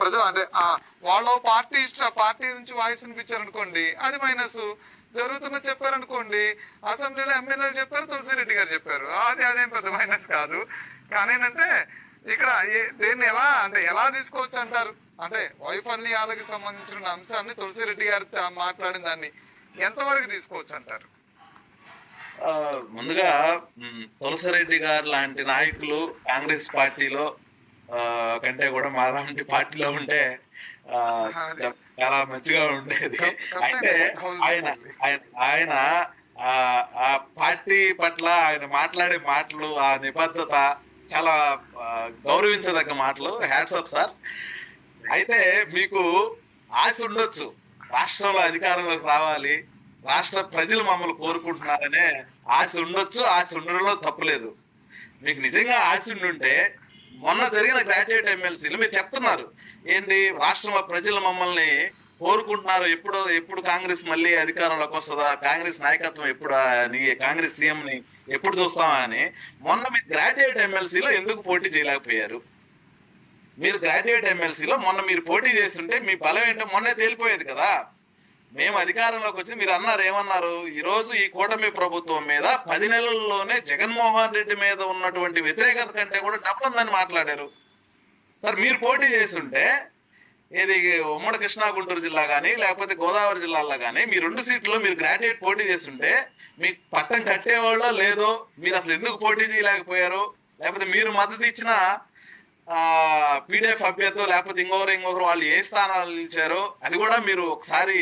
ప్రజలు అంటే వాళ్ళ పార్టీ ఇష్ట పార్టీ నుంచి వాయిస్ వినిపించారనుకోండి అది మైనస్. జరుగుతున్న చెప్పారనుకోండి అసెంబ్లీలో ఎమ్మెల్యేలు చెప్పారు తులసిరెడ్డి గారు చెప్పారు. అది అదేం పెద్ద మైనస్ కాదు. కానీ ఏంటంటే ఇక్కడ దీన్ని దేన్ని ఎలా అంటే ఎలా తీసుకోవచ్చు అంటారు? అంటే వైఫల్యాలకు సంబంధించిన అంశాన్ని తులసిరెడ్డి గారు మాట్లాడిన దాన్ని ఎంతవరకు తీసుకోవచ్చు అంటారు? ముందుగా తులసిరెడ్డి గారు లాంటి నాయకులు కాంగ్రెస్ పార్టీలో కంటే కూడా మా లాంటి పార్టీలో ఉంటే. చాలా మంచిగా ఉండేది. హౌల్ ఆయన. ఆయన ఆ ఆ పార్టీ పట్ల ఆయన మాట్లాడే మాటలు ఆ నిబద్ధత చాలా గౌరవించదగ్గ మాటలు. హ్యాట్సప్ సార్ అయితే మీకు ఆశ ఉండొచ్చు. రాష్ట్రంలో అధికారంలోకి రావాలి. రాష్ట్ర ప్రజలు మమ్మల్ని కోరుకుంటున్నారనే ఆశ ఉండొచ్చు. ఆశ ఉండడంలో తప్పులేదు మీకు నిజంగా ఆశ ఉండుంటే మొన్న జరిగిన గ్రాడ్యుయేట్ ఎమ్మెల్సీలు మీరు చెప్తున్నారు. ఏంది? రాష్ట్రంలో ప్రజలు మమ్మల్ని కోరుకుంటున్నారు. ఎప్పుడు ఎప్పుడు కాంగ్రెస్ మళ్ళీ అధికారంలోకి వస్తుందా? కాంగ్రెస్ నాయకత్వం ఎప్పుడు? నీ కాంగ్రెస్ సీఎం ని ఎప్పుడు చూస్తావా అని. మొన్న మీరు గ్రాడ్యుయేట్ ఎమ్మెల్సీలో ఎందుకు పోటీ చేయలేకపోయారు? మీరు గ్రాడ్యుయేట్ ఎమ్మెల్సీలో మొన్న మీరు పోటీ చేస్తుంటే మీ బలం ఏంటో మొన్నే తేలిపోయేది కదా. మేము అధికారంలోకి వచ్చి మీరు అన్నారు ఏమన్నారు? ఈ రోజు ఈ కూటమి ప్రభుత్వం మీద పది నెలల్లోనే జగన్మోహన్ రెడ్డి మీద ఉన్నటువంటి వ్యతిరేకత కంటే కూడా డబ్బు ఉందని మాట్లాడారు. సార్ మీరు పోటీ చేస్తుంటే ఏది ఉమ్మడి కృష్ణా గుంటూరు జిల్లా కానీ లేకపోతే గోదావరి జిల్లాలో కానీ మీ రెండు సీట్లు మీరు గ్రాడ్యుయేట్ పోటీ చేస్తుంటే మీకు పట్టం కట్టేవాళ్ళో లేదో మీరు అసలు ఎందుకు పోటీ చేయలేకపోయారు? లేకపోతే మీరు మద్దతు ఇచ్చినా పీడిఎఫ్ అభ్యర్థి లేకపోతే ఇంకొకరు ఇంకొకరు వాళ్ళు ఏ స్థానాలు నిలిచారో అది కూడా మీరు ఒకసారి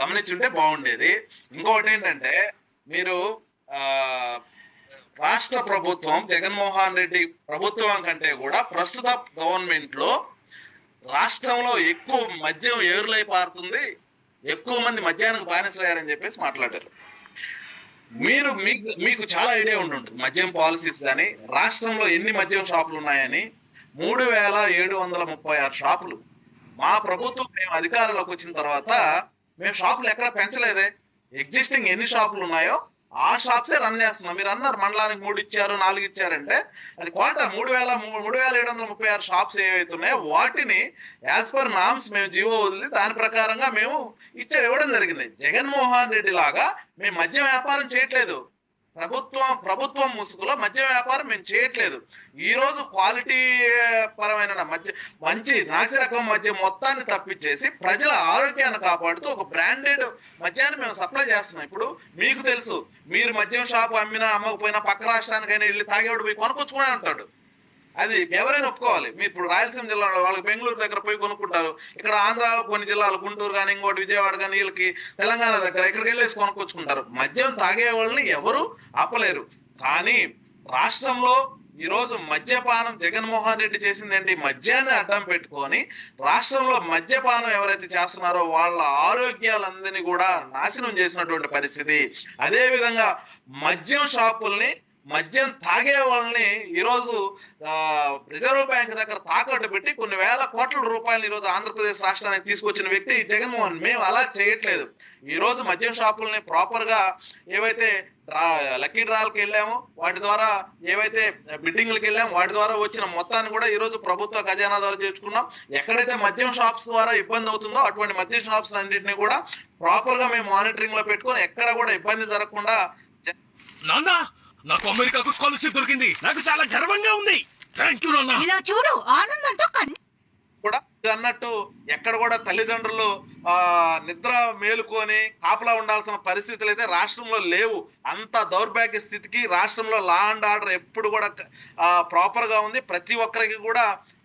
గమనించుంటే బాగుండేది. ఇంకొకటి ఏంటంటే మీరు రాష్ట్ర ప్రభుత్వం జగన్మోహన్ రెడ్డి ప్రభుత్వం కంటే కూడా ప్రస్తుత గవర్నమెంట్లో రాష్ట్రంలో ఎక్కువ మద్యం ఏరులై పారుతుంది ఎక్కువ మంది మద్యానికి బానిసలయ్యారని చెప్పేసి మాట్లాడారు. మీరు మీకు మీకు చాలా ఐడియా ఉండి ఉంటుంది మద్యం పాలసీస్ కానీ రాష్ట్రంలో ఎన్ని మద్యం షాపులు ఉన్నాయని మూడు వేల ఏడు వందల ముప్పై ఆరు షాపులు. మా ప్రభుత్వం మేము అధికారంలోకి వచ్చిన తర్వాత మేము షాపులు ఎక్కడ పెంచలేదే. ఎగ్జిస్టింగ్ ఎన్ని షాపులు ఉన్నాయో ఆ షాప్సే రన్ చేస్తున్నాం. మీరు అన్నారు మండలానికి మూడు ఇచ్చారు నాలుగు ఇచ్చారంటే అది కోట మూడు వేల మూడు వేల ఏడు వందల ముప్పై ఆరు షాప్స్ ఏవైతే ఉన్నాయో వాటిని యాజ్ పర్ నామ్స్ మేము జీవో వదిలి దాని ప్రకారంగా మేము ఇచ్చే ఇవ్వడం జరిగింది. జగన్మోహన్ రెడ్డి లాగా మేము మద్యం వ్యాపారం చేయట్లేదు. ప్రభుత్వం ప్రభుత్వం ముసుగులో మద్య వ్యాపారం మేము చేయట్లేదు. ఈ రోజు క్వాలిటీ పరమైన మద్య మంచి నాసిరకం మధ్య మొత్తాన్ని తప్పించేసి ప్రజల ఆరోగ్యాన్ని కాపాడుతూ ఒక బ్రాండెడ్ మద్యాన్ని మేము సప్లై చేస్తున్నాం. ఇప్పుడు మీకు తెలుసు మీరు మద్యం షాపు అమ్మినా అమ్మకపోయినా పక్క రాష్ట్రానికైనా వెళ్ళి తాగేవాడు పోయి కొనుక్కొచ్చుకునే అంటాడు అది ఎవరైనా ఒప్పుకోవాలి. మీరు ఇప్పుడు రాయలసీమ జిల్లాలో వాళ్ళకి బెంగళూరు దగ్గర పోయి కొనుక్కుంటారు. ఇక్కడ ఆంధ్రాలో కొన్ని జిల్లాలు గుంటూరు కానీ ఇంకోటి విజయవాడ కానీ వీళ్ళకి తెలంగాణ దగ్గర ఇక్కడికి వెళ్ళేసి కొనుక్కొచ్చుకుంటారు. మద్యం తాగే వాళ్ళని ఎవరు ఆపలేరు. కానీ రాష్ట్రంలో ఈరోజు మద్యపానం జగన్మోహన్ రెడ్డి చేసిందండి మద్యాన్ని అడ్డం పెట్టుకొని రాష్ట్రంలో మద్యపానం ఎవరైతే చేస్తున్నారో వాళ్ళ ఆరోగ్యాలందరినీ కూడా నాశనం చేసినటువంటి పరిస్థితి. అదేవిధంగా మద్యం షాపుల్ని మద్యం తాగే వాళ్ళని ఈరోజు రిజర్వ్ బ్యాంక్ దగ్గర తాకట్టు పెట్టి కొన్ని వేల కోట్ల రూపాయలు ఈరోజు ఆంధ్రప్రదేశ్ రాష్ట్రానికి తీసుకొచ్చిన వ్యక్తి జగన్మోహన్. మేము అలా చేయట్లేదు. ఈరోజు మద్యం షాపుల్ని ప్రాపర్గా ఏవైతే లక్కీ డ్రాలకి వెళ్ళామో వాటి ద్వారా ఏవైతే బిడ్డింగ్లకు వెళ్ళాము వాటి ద్వారా వచ్చిన మొత్తాన్ని కూడా ఈరోజు ప్రభుత్వ ఖజానా ద్వారా చేర్చుకున్నాం. ఎక్కడైతే మద్యం షాప్స్ ద్వారా ఇబ్బంది అవుతుందో అటువంటి మద్యం షాప్స్ అన్నింటినీ కూడా ప్రాపర్గా మేము మానిటరింగ్లో పెట్టుకొని ఎక్కడ కూడా ఇబ్బంది జరగకుండా నాన్న! నాకు అమెరికాకు స్కాలర్షిప్ దొరికింది. నాకు చాలా గర్వంగా ఉంది. థ్యాంక్ యూ నాన్న. ఇలా చూడు ఆనందంతో కన్ను కూడా మీరు అన్నట్టు ఎక్కడ కూడా తల్లిదండ్రులు ఆ నిద్ర మేలుకొని కాపలా ఉండాల్సిన పరిస్థితులు అయితే రాష్ట్రంలో లేవు. అంత దౌర్భాగ్య స్థితికి రాష్ట్రంలో లా అండ్ ఆర్డర్ ఎప్పుడు కూడా ఆ, ప్రాపర్గా ఉంది. ప్రతి ఒక్కరికి కూడా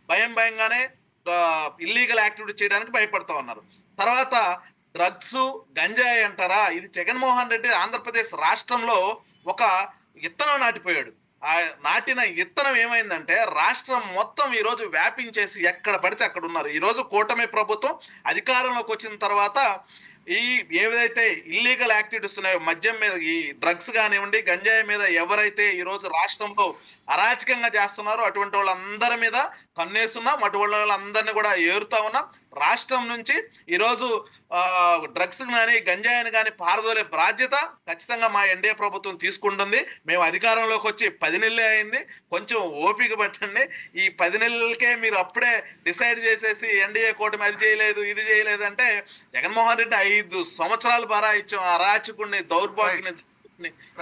భయం భయంగానే ఇల్లీగల్ యాక్టివిటీ చేయడానికి భయపడతా ఉన్నారు. తర్వాత డ్రగ్స్ గంజాయి అంటారా? ఇది జగన్మోహన్ రెడ్డి ఆంధ్రప్రదేశ్ రాష్ట్రంలో ఒక విత్తనం నాటిపోయాడు. ఆ నాటిన విత్తనం ఏమైందంటే రాష్ట్రం మొత్తం ఈరోజు వ్యాపించేసి ఎక్కడ పడితే అక్కడ ఉన్నారు. ఈరోజు కూటమి ప్రభుత్వం అధికారంలోకి వచ్చిన తర్వాత ఈ ఏదైతే ఇల్లీగల్ యాక్టివిటీస్ ఉన్నాయో మద్యం మీద ఈ డ్రగ్స్ కానివ్వండి గంజాయి మీద ఎవరైతే ఈరోజు రాష్ట్రంలో అరాచకంగా చేస్తున్నారో అటువంటి వాళ్ళందరి మీద కన్నేస్తున్నాం అటువంటి వాళ్ళందరినీ కూడా ఏరుతా ఉన్నాం. రాష్ట్రం నుంచి ఈరోజు డ్రగ్స్ కానీ గంజాయిని కానీ పారదోలే బాధ్యత ఖచ్చితంగా మా ఎన్డీఏ ప్రభుత్వం తీసుకుంటుంది. మేము అధికారంలోకి వచ్చి పది నెలలే అయింది. కొంచెం ఓపిక పట్టండి. ఈ పది నెలలకే మీరు అప్పుడే డిసైడ్ చేసేసి ఎన్డీఏ కూటమి అది చేయలేదు ఇది చేయలేదు అంటే జగన్మోహన్ రెడ్డి ఐదు సంవత్సరాలు బారా ఇచ్చాం అరాచకుడిని దౌర్భాగ్యుని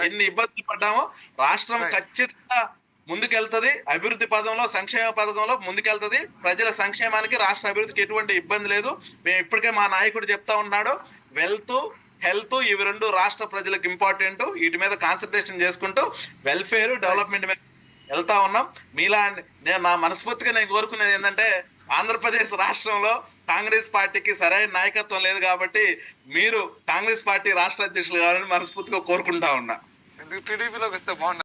ఎన్ని ఇబ్బందులు పడ్డామో. రాష్ట్రం. ఖచ్చితంగా ముందుకెళ్తుంది. అభివృద్ధి పదంలో సంక్షేమ పథకంలో ముందుకెళ్తది. ప్రజల సంక్షేమానికి రాష్ట్ర అభివృద్ధికి ఎటువంటి ఇబ్బంది లేదు. మేము ఇప్పటికే మా నాయకుడు చెప్తా ఉన్నాడు. వెల్త్ హెల్త్ ఇవి రెండు రాష్ట్ర ప్రజలకు ఇంపార్టెంట్. వీటి మీద కాన్సన్ట్రేషన్ చేసుకుంటూ వెల్ఫేర్ డెవలప్మెంట్ మీద వెళ్తా ఉన్నాం. మీలా నేను నా మనస్ఫూర్తిగా నేను కోరుకునేది ఏంటంటే ఆంధ్రప్రదేశ్ రాష్ట్రంలో కాంగ్రెస్ పార్టీకి సరైన నాయకత్వం లేదు కాబట్టి మీరు కాంగ్రెస్ పార్టీ రాష్ట్ర అధ్యక్షులు కావాలని మనస్ఫూర్తిగా కోరుకుంటా ఉన్నా. ఎందుకు టీడీపీలోకి వస్తే బాగుంటుంది